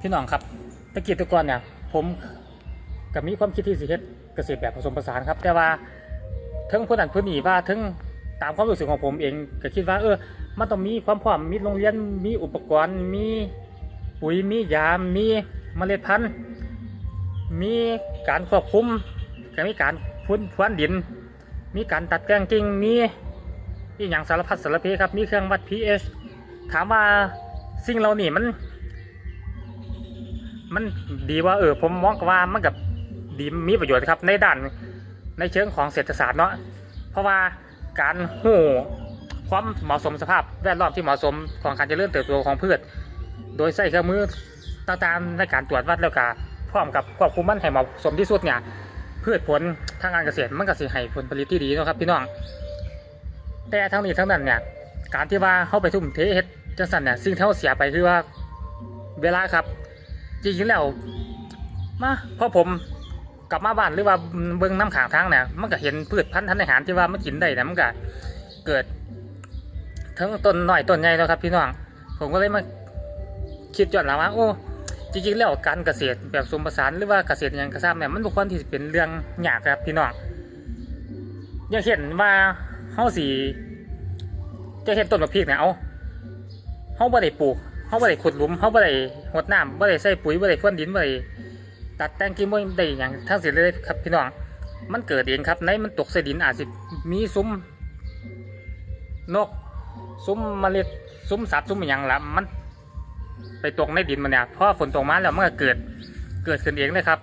พี่น้องครับตะกี้ตะกอนเนี่ยผมกับมีความคิดที่สิเฮ็ดเกษตรแบบผสมผสานครับ แต่ว่าทั้งผู้นั้นผู้นี้ว่าทั้งตามความรู้สึกของผมเองก็คิดว่า เออมันต้องมีความพร้อมมีโรงเรียนมีอุปกรณ์ มีปุ๋ยมียามีเมล็ดพันธุ์ มีการควบคุมก็มีการพุ่นพวนดิน มีการตัดแต่งกิ่งมีอีอย่างสารพัดสารเพครับมีเครื่องวัด pH ถามว่าสิ่งเหล่านี้มัน มันดีว่าเออผมมองว่ามันกับดีมีประโยชน์ครับในด้านในเชิงของเศรษฐศาสตร์เนาะเพราะว่าการหูความเหมาะสมสภาพแวดล้อมที่เหมาะสมของการเจริญเติบโตของพืช โดยใช้เครื่องมือต่างๆในการตรวจวัดแล้วก็พร้อมกับควบคุมมันให้เหมาะสมที่สุดเนี่ยพืชผลทางการเกษตรมันก็สิให้ผลผลิตที่ดีนะครับพี่น้อง แต่ทั้งนี้ทั้งนั้นเนี่ยการที่ว่าเข้าไปทุ่มเทเฮ็ดจังสันเนี่ยสิ่งที่เขาเสียไปคือว่าเวลาครับ จริงๆแล้วมาพอผมกลับมาบ้านหรือว่าเบิ่งน้ำขางทางเนี่ยมันก็เห็นพืชพันธุ์ทานอาหารที่ว่ามันกินได้เนี่มันก็เกิดทั้งต้นหน้อยต้นใหญ่แล้วครับพี่น้องผมก็เลยมาคิดย้อนหลังว่าโอ้จริงๆแล้วการเกษตรแบบสมผสานหรือว่าเกษตรอย่างกระซ้ำเนี่ยมันบุคคลที่เป็นเรื่องยากครับพี่น้องอย่างเช่นว่าเฮาสีจะเห็นต้นมะพริกเนี่ยเอาเฮาบ่ได้ปลูก เขาบ่ได้ขุดหลุมเขาบ่ได้หดน้ำบ่ได้ใส่ปุ๋ยบ่ได้พ่นดินบ่ได้ตัดแต่งกิ่งบ่ได้หยังทั้งสิ้นเลยครับพี่น้อง มันเกิดเองครับ ในมันตกใส่ดินอาจสิมีซุ้มนกซุ้มเมล็ดซุ้มสัตว์ซุ้มอย่างละมัน ไปตกในดินมันเนี่ยพอฝนตกมาแล้วมันก็เกิดเกิดขึ้นเองเลยครับ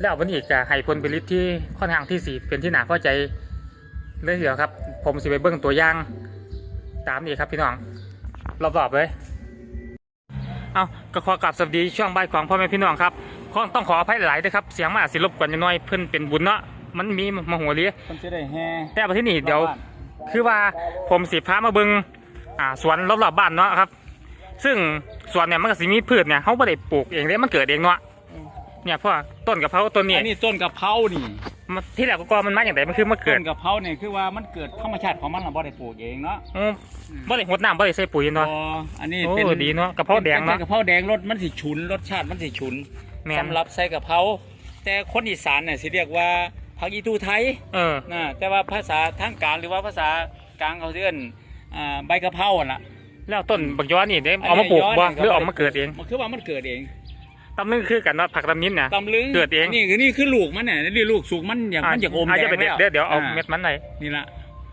แล้ววันนี้จะให้ผลผลิตที่ค่อนข้างที่สีเป็นที่หน่าพอใจเลยเดียวครับ ผมสิไปเบิ่งตัวอย่างตามนี้ครับพี่น้อง รอบๆเลยเอาก็ขอกราบสวัสดีช่วงบ่ายของพ่อแม่พี่น้องครับขอต้องขออภัยหลายๆด้วยครับเสียงมันอาจสิรบกวนนิดหน่อยเพิ่นเป็นบุญเนาะมันมีมาหัวเรียมันจะได้แห่แต่ประเทศนี้เดี๋ยว คือว่าผมสิพามาเบิงอ่าสวนรอบๆบ้านเนาะครับ ซึ่งสวนเนี่ยมันก็สิมีพืชเนี่ยเขาไม่ได้ปลูกเองเลยมันเกิดเองเนาะ เนี่ยเพราะว่าต้นกะเพราต้นนี้อันนี้ต้นกะเพรานี่มันที่แรกก็มันมาอย่างไรมันคือมาเกิต้ดนกะเพราเนี่ยคือว่ามันเกิดธรรมชาติของมันเราบ่ได้ปลูกเองเนาะอืมบ่ได้หดน้ำบ่ได้ใส่ปุ๋ยอ๋เนาะออันนี้โอ้เป็นดีเนาะกะเพราแดงเนาะป็กะเพราแดงรสมันสิฉุนรสชาติมันสิฉุนแม่นสำหรับใส่กะเพราแต่คนอีสานเนี่ยสิเรียกว่าผักอีตูไทยเออนะแต่ว่าภาษาทางการหรือว่าภาษากลางเขาเรียกอ่าใบกะเพราอะล่ะแล้วต้นบักย้อนนี่ได้เอามาปลูกบ่หรือเอามาเกิดเองมันคือว่ามันเกิดเอง ตำนึงคือกันเนาะผักตำนิ้นเนี่ยตำลึงเกิดเอง นี่คือนี่คือลูกมันเนี่ยนี่ลูกสุกมันอย่างมันอยากอมอาจแดจะงไปเด็ดแล้วเดี๋ยวเดี๋ยวเอาอ่เม็ดมันไหนนี่ละ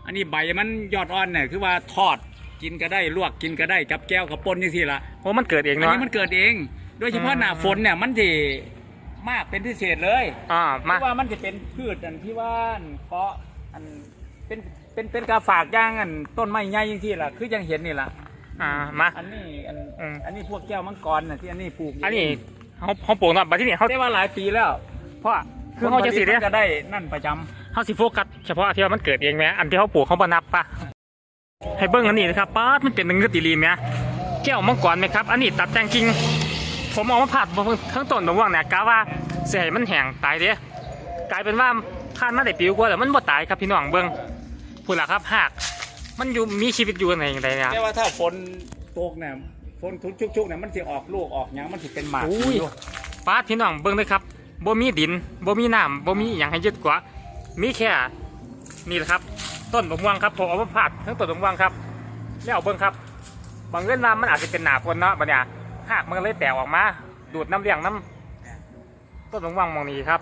อันนี้ใบมันยอดอ่อนเนี่ยคือว่าทอดกินก็ได้ลวกกินก็ได้กับแก้วกับปนนี่สิละโอ้มันเกิดเองอันเนาะนี้มันเกิดเอง โดยเฉพาะอืมหน้าฝนเนี่ยมันจะมากเป็นพิเศษเลยอ่าเพมาราะว่ามันจะเป็นพืชอันที่ว่าอันเพาะอันเป็นเป็นเป็นกาฝากย่างอันต้นไม้ใหญ่ยังที่ละคือยังเห็นนี่ละอ่ามาอันนี้อันอืมอันนี้พวกแก้วมังกรน่ะที่อันนี้ปลูก อันนี้ เขาเขาปลูกเนาะบัดที่นี่เขา ได้ว่าหลายปีแล้วเพราะคือเขาจะสิผลผลิเด้ตมันก็ได้นั่นประจำ เขาสิโฟกัสเฉพาะที่ว่ามันเกิดเองไหมอันที่เขาปลูกเขาบ่นับปะให้เบิ้งอันนี้นะครับป้าดมันเป็นหนึ่งกติลีไหมแก้วมังกรไหมครับ อันนี้ตัดแต่งกิ่งผมเอามาผัดทั้งต้นตรงว่างเนี่ยกะว่าเสียให้มันแห้งตายเด้กลายเป็นว่าผ่านมาได้ปีกว่าแต่มันบ่ตายครับพี่น้องเบิ้งพูดละครับหาก มันอยู่มีชีวิตอยู่ในอย่างไรเนี่ย แต่ว่าถ้าฝนตกเนี่ย ฝนทุกชุกๆเนี่ยมันสิออกลูกออกหยังมันสิเป็นหมากอุ้ย อยู่ป้าดพี่น้องเบิ้งเลยครับบ่มีดินบ่มีน้ำบ่มีอหย่างให้ยึดกว่า มีแค่นี่แหละครับ ต้นบะม่วงครับผมเอามาผัดทั้งต้นบะม่วงครับ แล้วเบิ้งครับบางเรื่องน้ำมันอาจจะเป็นหนาฝนเนาะบัดเนี่ยหากมันก็เลยแตกออกมา ดูดน้ำเลี้ยงน้ำต้นบะม่วงมองนี้ครับ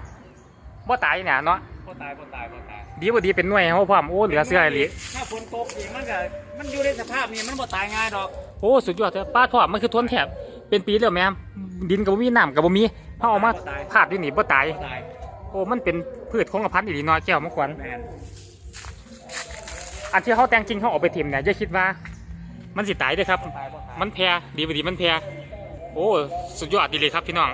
บ่ตายเนี่ยเนาะ บ่ตายบ่ตายบ่ตายดีบ่ดีเป็นหน่วยเขาพร้อมโอ้เหลือเสื้อไอ้หลีถ้าฝนตกอีกมันก็มันอยู่ในสภาพนี้มันบ่ตายง่ายดอกโอ้สุดยอดเลยป้าทอดมันคือทนแถบเป็นปีแล้วแม่ดินกับบ่มีน้ำกับบ่มีเขาเอามาผาดอยู่นี่บ่ตายบ่ตายโอ้มันเป็นพืชคงกระพันอีหลีน้อยแก้วมะกวนแม่นอันที่เขาแต่งจริงเขาเออกไปทิมเนี่ยอย่าคิดว่า มันสิตายเด้วยครับบ่ตายบ่ตายมันแพรดีบดีมันแพรโอ้สุดยอดดีเลยครับพี่น้อง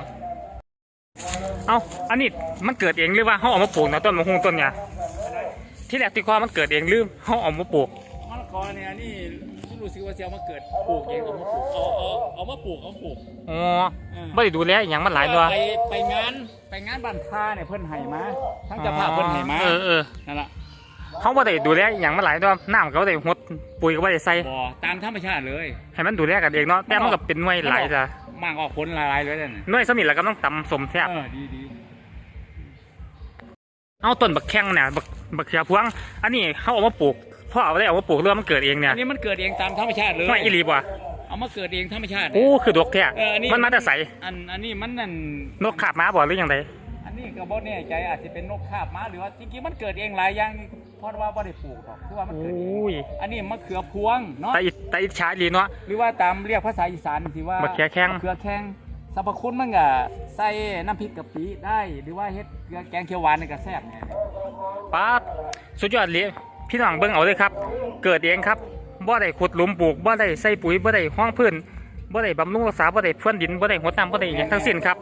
เอาอันนี้มันเกิดเองหรือว่าเขาเอามาปลูกนะต้นมะฮุงต้นเนี่ยที่แรกที่คอมันเกิดเองหรือเขาเอามาปลูกมะละกอเนี่ยนี่รู้สึกว่าสิเอามาเกิดปลูกเองเอามาปลูกเอาเอาเอามาปลูกเอามาปลูกอ๋อไม่ได้ดูแลอหย่างมันหลายตัวไปไปงานไปงานบ้านท่าเนี่ยเพิ่นให้มาทั้งเจ้าภาพเพิ่นให้มาเออเออนั่นล่ะเขาไม่ได้ดูแลอหย่างมันหลายตัวน้ำเขาได้หดปุ๋ยก็บ่ได้ใส่บ่ตามธรรมชาติเลย ให้มันดูแลกันเองเนาะแต่มันก็เป็นหน่วยหลายจ้ะ มากออกผลหลายๆเลยนั่นน่ะหน่วยสมิธแล้วก็ต้องตำสมแซ่บเออดีดีเอาต้นบักแข้งเนี่ยบักบักเขือพวง อันนี้เขาเอามาปลูกพ่อเอาได้เอามาปลูกเรื่องมันเกิดเองเนี่ยอันนี้มันเกิดเองตามธรรมชาติเลยไม่อีหลีบ่ะเอามาเกิดเองธรรมชาติโอ้คือดอกแท้เอออันนี้ มันมาแต่ใสอันอันนี้มันนั่นนกขาบม้าบ่หรือยังไงอันนี้ก็บ่แน่ใจอาจจะเป็นนกคาบม้าหรือว่าจริงๆมันเกิดเองหลายอย่าง เพราะว่าบ่ได้ปลูกหรอกคือว่ามันโอเกิดเอง้ยอันนี้มะเขือพวงเนาะตาอิตาอิชาอีหลีเนาะ หรือว่าตามเรียกภาษาอีสานสิว่ามะเขือแข้ง มะเขือแข้งสรรพคุณมันก็ใส่น้ำพริกกะปิได้ หรือว่าเฮ็ดเกลือแกงเขียวหวานนี่ก็แซ่บป้าดสุดยอดเลยพี่น้องเบิ่งเอาเลยครับ เกิดเองครับบ่ได้ขุดหลุมปลูกบ่ได้ใส่ปุ๋ยบ่ได้ห้องพื้นบ่ได้บำรุงรักษาบ่ได้พรวนดินบ่ได้หดน้ำบ่ได้อหย่างทั้งสิ้นครับ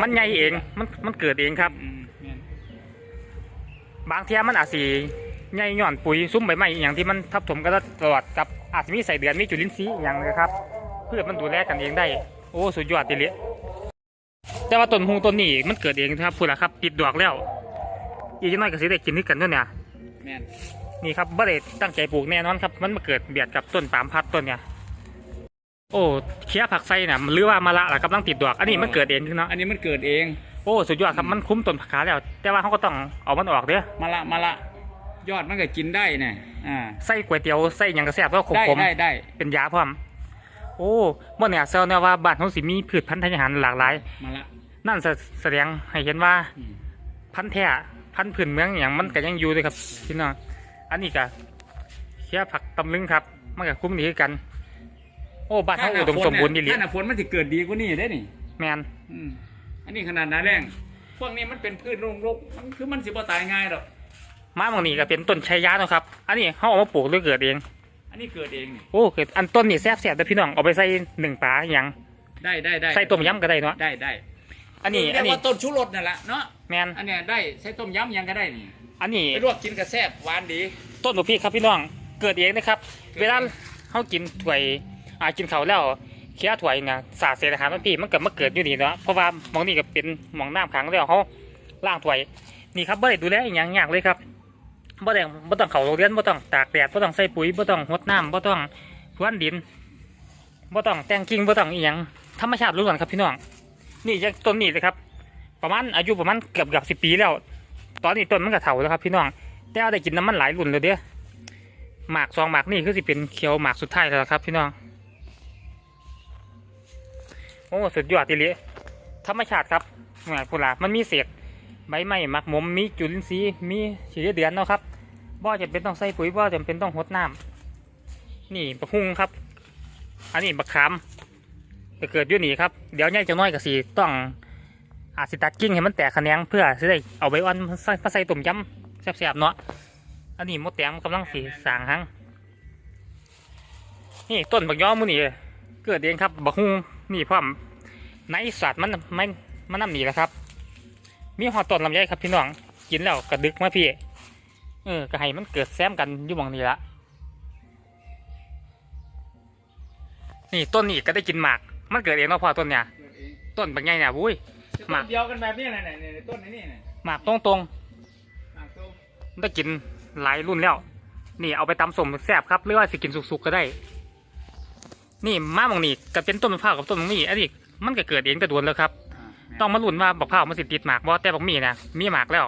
มันใหญ่เองมันมันเกิดเองครับ อืมแม่นบางเทียมันอาจสิ ใหญ่ย่อนปุ๋ยซุ้มใบไม้อหย่างที่มันทับถมกันตลอดกับอาจจะมีใส่เดือนมีจุลินทรีย์อหย่างนะครับ เพื่อมันดูแลกันเองได้ โอ้สุดยอดทีเดียวแต่ว่าต้นฮงต้นนี้มันเกิดเองนะครับพูดแล้วครับติดดอกแล้ว อีกจักหน้อยก็สิได้กินด้วยกันด้วยเนี่ยแม่นนี่ครับบ่ได้ตั้งใจปลูกแน่นอนครับ มันมาเกิดเบียดกับต้นปาล์มพัดต้นเนี่ยโอ้เคี้ยผักไส้น่ะมันหรือว่ามะละล่ะกำลังติดดอก อันนี้มันเกิดเองคือเนาะอันนี้มันเกิดเองโอ้สุดยอดครับมันคุ้มต้นผักขาแล้ว แต่ว่าเขาก็ต้องเอามันออกเด้อมาละมาละ ยอดมันก็กินได้น่ะอ่าไส้ก๋วยเตี๋ยวไส้หยังกระแซบก็ขมได้ขมได้ได้เป็นยาพร้อม โอ้บ่เนี่ยเซลเนี่ยว่าบ้านเขาสิมีพืชพันธุ์ทางอาหารหลากหลาย มาละนั่นแสแสดงให้เห็นว่าอืมพันธุ์แท้พันธุ์พื้นเมืองอย่างมันก็ยังอยู่เลยครับพี่น้องอันนี้ก็เคี้ยผักตำลึงครับมันก็คุ้มดีคือกัน โอ้บ้านเขาอุดมสมบูรณ์ดีหลีถ้าหน้าฝนมันจะเกิดดีกว่านี้ได้นี่ แมนอืมอันนี้ขนาดหนาแรงพวกนี้มันเป็นพืชโรคๆมันคือมันสิบ่ตายง่ายหรอก ม้าบางนี้ก็เป็นต้นชัยยาเนาะครับ อันนี้เขาเอามาปลูกหรือเกิดเอง อันนี้เกิดเองนี่โอ้เกิดอันต้นนี่แซ่บแซ่บแต่พี่น้องเอาไปใส่หนึ่งปลาอหย่างได้ได้ได้ใส่ต้มยำก็ได้เนาะได้ได้อันนี้เรีอัยนกนี้ว่าต้นชูรสนั่นแหละเนาะแมนอันเนี้ยได้ใช้ต้มยำยังก็ได้นี่อันนี้ ไปลวกกินกับแซ่บหวานดี ต้นบุพริกครับพี่น้องเกิดเองนะครับเวลาเขากินถ้วยอ่ากินเขาวแล้วเคี้ยวถ้วยเนี่ยสาดเศษอาหารมันพี่มันเกิดมาเกิดอยู่นี่เนาะเพราะว่าหมองนี่ก็เป็นหมองน้ำขังแล้วเขาล่างถ้วยนี่ครับบ่ได้ดูแลอหย่างยากเลยครับ บ่ได้บ่ต้องเขาโรงเรียนบ่ต้องตากแดดบ่ต้องใส่ปุ๋ยบ่ต้องรดน้ำบ่ต้องพรวนดินบ่ต้องแต่งกิ่งบ่ต้องอีหยังธรรมชาติล้วนครับพี่น้อง นี่จากต้นนี้เลยครับ ประมาณอายุประมาณเกือบเกือบสิปีแล้ว ตอนนี้ต้นมันก็เฒ่าแล้วครับพี่น้อง แต่เอาได้กินน้ำมันหลายรุ่นเลยเด้อหมากซองหมากนี่คือสิเป็นเขียวหมากสุดท้ายแล้วครับ พี่น้อง โอ้สุดยอดทีเดียธรรมชาติครับแหมพูดละมันมีเศษ ใบไม้หมักหมมมีจุลินทรีย์มีฉีดเดือนเนาะครับบ่จำเป็นต้องใส่ปุ๋ยบ่จำเป็นต้องหดน้ำนี่บักฮุ่งครับ อันนี้บักขามจะเกิดอยู่นี่ครับเดี๋ยวใหญ่จะน้อยกับสีต้องอาจสิตัดกิ่งให้มันแตกแขนงเพื่อจะได้เอาใบอ่อนมาใส่มาใส่ต้มยำแซ่บๆเนาะอันนี้มดแตงกำลังสีสางหังนี่ต้นบักย้อมมือนี่เกิดเองครับบักฮุ่งนี่พร้อมในสัตว์มันไม่มันน้ำหนีแล้วครับ มีหอดต้นลำไยครับพี่น้องกินแล้วกระดึกมาพี่ เออก็ให้มันเกิดแซมกันอยู่หมองนี้ละนี่ต้นนี้ก็ได้กินหมาก มันเกิดเองเนาะพอต้นเนี่ยเกิดเองต้นบางใหญ่เนี่ยวุ้ยหมากต้นเดียวกันแบบนี้น่ะนี่ต้นนี้นี่หมากตรงตรงหมากต้มๆได้กินหลายรุ่นแล้ว นี่เอาไปตำสมแซ่บครับหรือว่าสิกินสุกๆก็ได้ นี่มาหมองนี่ก็เป็นต้นมะพร้าวกับต้นมะมี่อันนี้มันก็เกิดเองแต่ดวนแล้วครับา ต้องมาลุ้นว่าบักพร้าวมันสิติดหมากบ่แต่บักมี่นะมีหมากแล้ว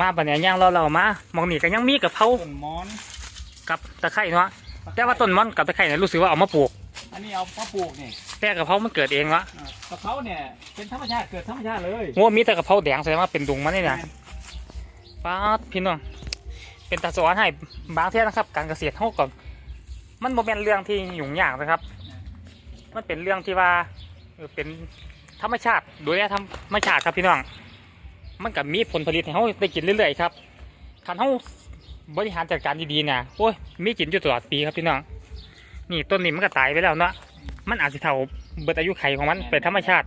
มาบัดเนี้ยย่างเราเรามาหมองนี่ก็ยังมีกับเพราต้นมอนกับตะไคร้เนาะแต่ว่าต้นม่อนกับตะไคร้เนี่ยรู้สึกว่าเอามาปลูก อันนี้เอามาปลูกนี่แต่กะเพรามันเกิดเองวะอ่ากะเพราเนี่ยเป็นธรรมชาติเกิดธรรมชาติเลยโง่มีแต่กะเพราแดงแสดงว่าเป็นดุงมันนี่นะป้าดพี่น้องเป็นตาสอนให้บางเที่ยนะครับ การเกษตรเท่ากับมันโมเป็นเรื่องที่ยุ่งยากนะครับ มันเป็นเรื่องที่ว่าเออเป็นธรรมชาติโดยธรรมชาติครับพี่น้อง มันกับมีผลผลิตให้เขาได้กินเรื่อยๆครับคันเขาบริหารจัดการดีๆนะโอ้ยมีกินอยู่ตลอดปีครับพี่น้อง นี่ต้นนี้มันก็ตายไปแล้วเนาะมันอาจจะเท่าเบิดอายุไขของมันเป็นธรรมชาติ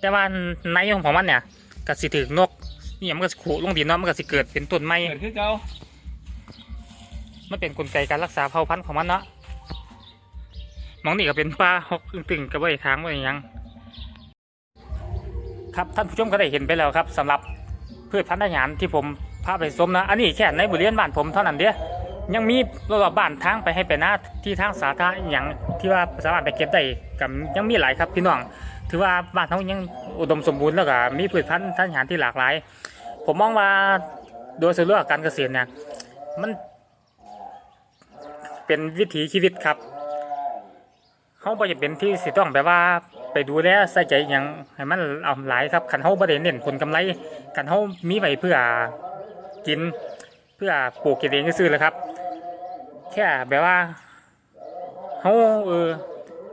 แต่ว่าในของมันเนี่ยก็สิถือนกนี่มันก็สิขูลงดินเนาะมันก็สิเกิดเป็นต้นไม้เกิดขึ้นเก่ามันเป็นกลไกการรักษาเผ่าพันธุ์ของมันเนาะห มองนี่ก็เป็นปลาหกตึงๆกับไว้ทางไว้หยังครับท่านผู้ชมก็ได้เห็นไปแล้วครับสำหรับพืชพันธุ์อาหารที่ผมพาไปชมนะ อันนี้แค่ในบริเวณบ้านผมเท่านั้นเดียยังมีรอบบ้านทางไปให้ไปหน้าที่ทางสาธารณะอย่างที่ว่าสามารถไปเก็บได้กับยังมีหลายครับพี่น้อง ถือว่าบ้านเขายังอุดมสมบูรณ์แล้วก็มีพืชพันธุ์ทางอาหารที่หลากหลาย ผมมองว่าโดยส่วนรวมการเกษตรเนี่ยมันเป็นวิถีชีวิตครับ เขาบ่จะเป็นที่สิต้องแบบว่าไปดูแลใส่ใจอย่างให้มันเอาหลายครับขันเขาบ่ได้เน้นผลกำไรขันเขามีไว้เพื่อกินเพื่อปลูกกินเองซื้อๆเลยครับ แค่แบบว่าเขาเออ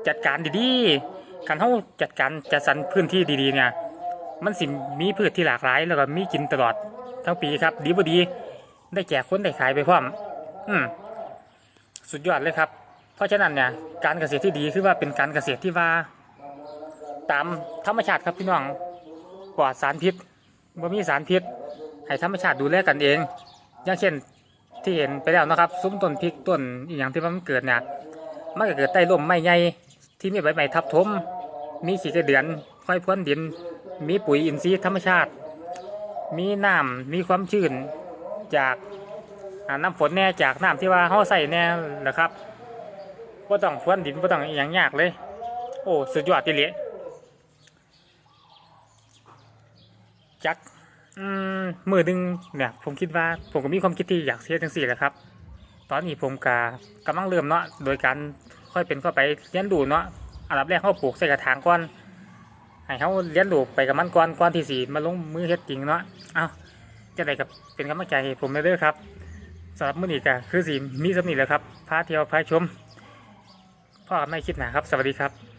จัดการดีๆขันเขาจัดการจัดสรรพื้นที่ดีๆเนี่ยมันสิมีพืชที่หลากหลายแล้วก็มีกินตลอดทั้งปีครับ ดีบ่ดี ได้แจกคนได้ขายไปพร้อมอืมสุดยอดเลยครับ เพราะฉะนั้นเนี่ยการเกษตรที่ดีคือว่าเป็นการเกษตรที่ว่า ตามธรรมชาติครับพี่น้องปลอดสารพิษบ่มีสารพิษ ให้ธรรมชาติดูแลกันเอง อย่างเช่นที่เห็นไปแล้วนะครับ ซุ้มต้นพริกต้นอหย่างที่มันเกิดเนี่ยมันก็เกิดใต้ร่มไม้ใหญ่ที่มีใบไม้ทับถมมีขี้กระเดือนค่อยพ้นดิน มีปุ๋ยอินทรีย์ธรรมชาติ มีน้ำมีความชื้นจากน้ำฝนแน่จากน้ำที่ว่าเขาใส่แน่นะครับ ว่าต้องพ้นดินว่าต้องอหย่างยากเลย โอ้สุดยอดทีเดียจักอืมมือดึงเนี่ยผมคิดว่าผมก็มีความคิดที่อยากเสียจังสี่แหละครับ ตอนนี้ผมกากำลังเริ่มเนาะโดยการค่อยเป็นค่อยไปเรียนรู้เนาะอันดับแรกเขาปลูกใส่กระถางก่อนให้เขาเรียนรู้ไปกับมันก่อนก่อนที่สี่มาลงมือเฮ็ดจริงเนาะเอาจะได้กับเป็นกำลังใจให้ผมเด้อครับสำหรับมื้อนี้ก็คือสีมีสำนีแหล้วครับพาเที่ยวพาชม พ่อกับแม่คิดหนาครับ สวัสดีครับ